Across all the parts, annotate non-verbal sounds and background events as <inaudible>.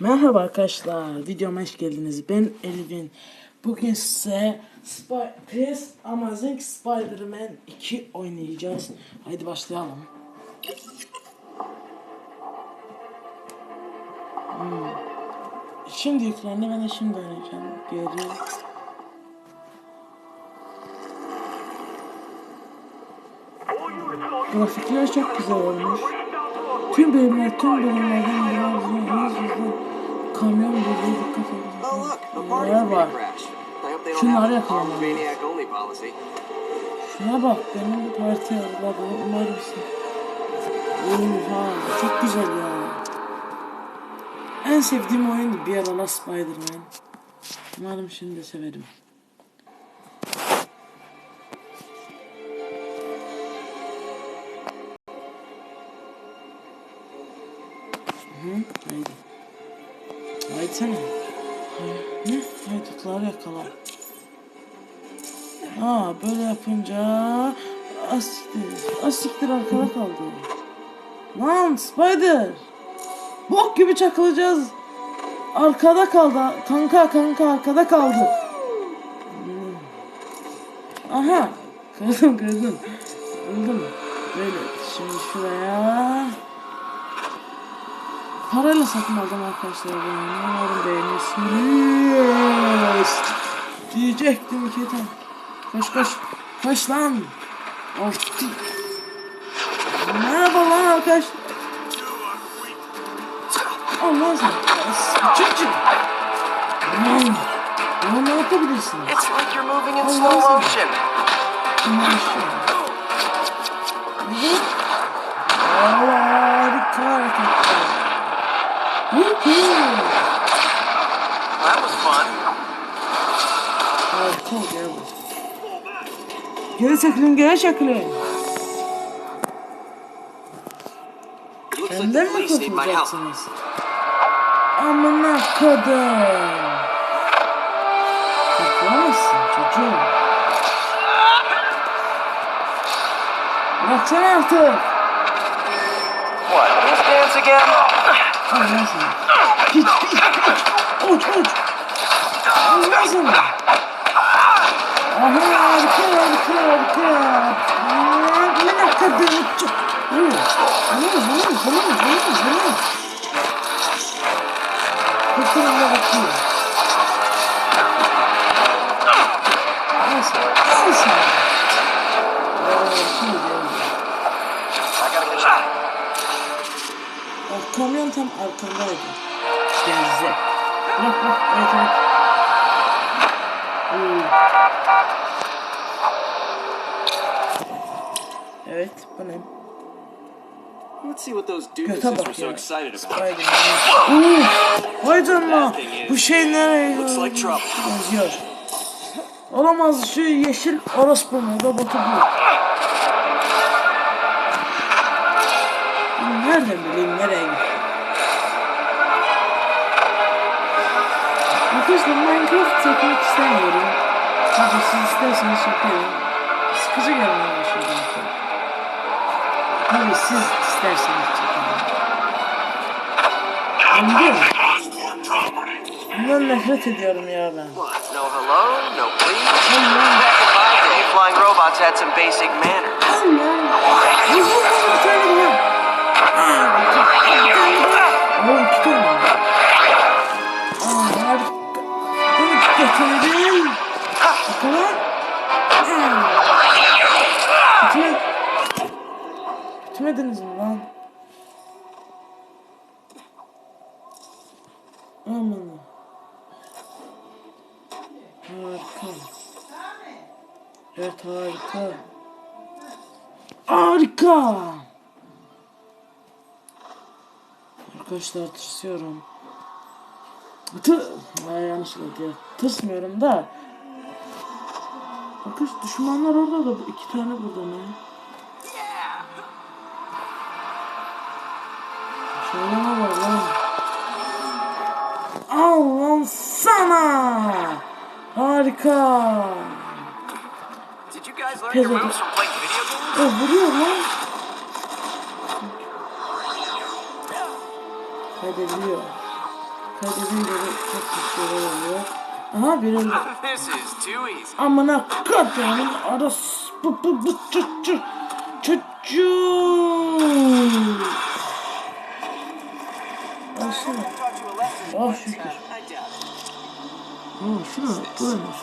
Merhaba arkadaşlar, videoma hoş geldiniz. Ben Elvin. Bugün size Spy PS Amazing Spider-Man 2 oynayacağız. Haydi başlayalım. Hmm. Şimdi yüklendi, ben de şimdi oynayacağım. Geri. Grafikler çok güzel olmuş. Tüm bölümler, tüm bölümlerden biraz hızlı kamyon bölüğe dikkat Oh edin. they don't Şunları policy. şuna bak benim parti yazıladı, umarım sen. Oha, çok güzel ya. En sevdiğim oyundu bir aralar Spider-Man. Umarım şimdi de severim. Haydi sana. Hay- Ne? Haydutları yakala. Aa böyle yapınca asiktir. Asiktir arkada kaldı. Lan Spider. Bok gibi çakılacağız. Arkada kaldı. Kanka kanka arkada kaldı. Aha. Kırdım kırdım. Kırdım. Böyle şimdi şuraya. Parayla satın aldım arkadaşlar bunu. Umarım beğenirsiniz. Diyecektim ki tam. Koş koş. Koş lan. Of. Merhaba lan arkadaş. Allah sen. Çık çık. Lan. Lan ne yapabilirsin? It's like you're moving in slow awesome. motion. Evet. Harika That was fun. Geri çekilin, geri çekilin. Benden mi kurtulacaksınız? Amına kodum. Kurtulamazsın çocuğum. Bıraksana artık. What? This dance again? 반갑습니다. 어, 저, 반갑습니다. 어, 형님, 아주 큰일 아주 큰일 아주 큰일 아, 이렇게 되겠죠. 음, 음, 음, 음, 음, 음. Tam arkandaydı. Gezdi. Bak bak evet evet. Hmm. Evet bu ne? Let's see what those doofuses were so excited about. Spider-Man. Vay canına. Bu şey nereye? Benziyor. Olamaz şu yeşil orospu mu? Robotu bu. Nereden bileyim nereye gitti? Minecraft çekmek istemiyorum. Tabii siz isterseniz çekerim. Sıkıcı gelmeye başladı artık. Tabii siz isterseniz çekerim. Anladın mı? Bundan nefret ediyorum ya ben. No hello? No please? Back in my day, flying robots had some basic manners. Bitmediniz mi lan? Aman. Harika. Evet harika. Harika. Arkadaşlar tırsıyorum. Tı Ay, yanlışlıkla diye. Tırsmıyorum da. Bakın düşmanlar orada da iki tane burada ne? Playing video games? O vuruyor lan. Kaydediliyor. Kaydedince de çok bir şeyler oluyor. Aha <laughs> too easy. amına kadının arası bu bu bu çocuğu çocuğu. Alsana. Ah şükür. Oo şuna koymuş.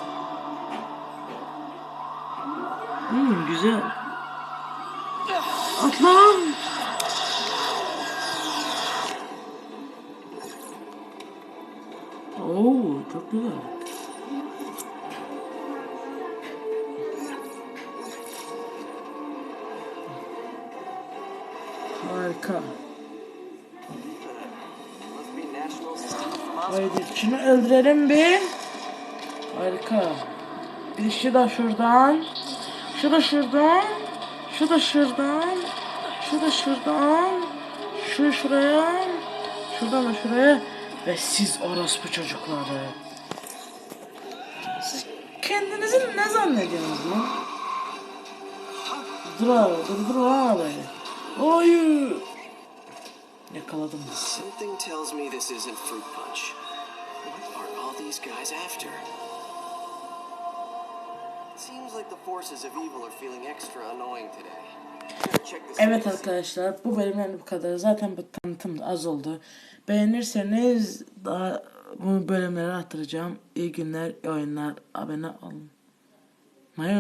Hmm güzel. Atlan. Oo çok güzel. Harika. Haydi şunu öldürelim bir. Harika. Bir şu da şuradan. Şu da şuradan. Şu da şuradan. Şu da şuradan. Şu şuraya. Şuradan da şuraya. Ve siz orospu çocukları. Siz kendinizi ne zannediyorsunuz lan? Dur abi, dur dur abi. Hayır. Yakaladım. Something tells me this isn't fruit punch. What are all these guys after? Evet arkadaşlar bu bölümden bu kadar. Zaten bu tanıtım da az oldu. Beğenirseniz daha bu bölümleri hatırlayacağım. İyi günler, iyi oyunlar, abone olun.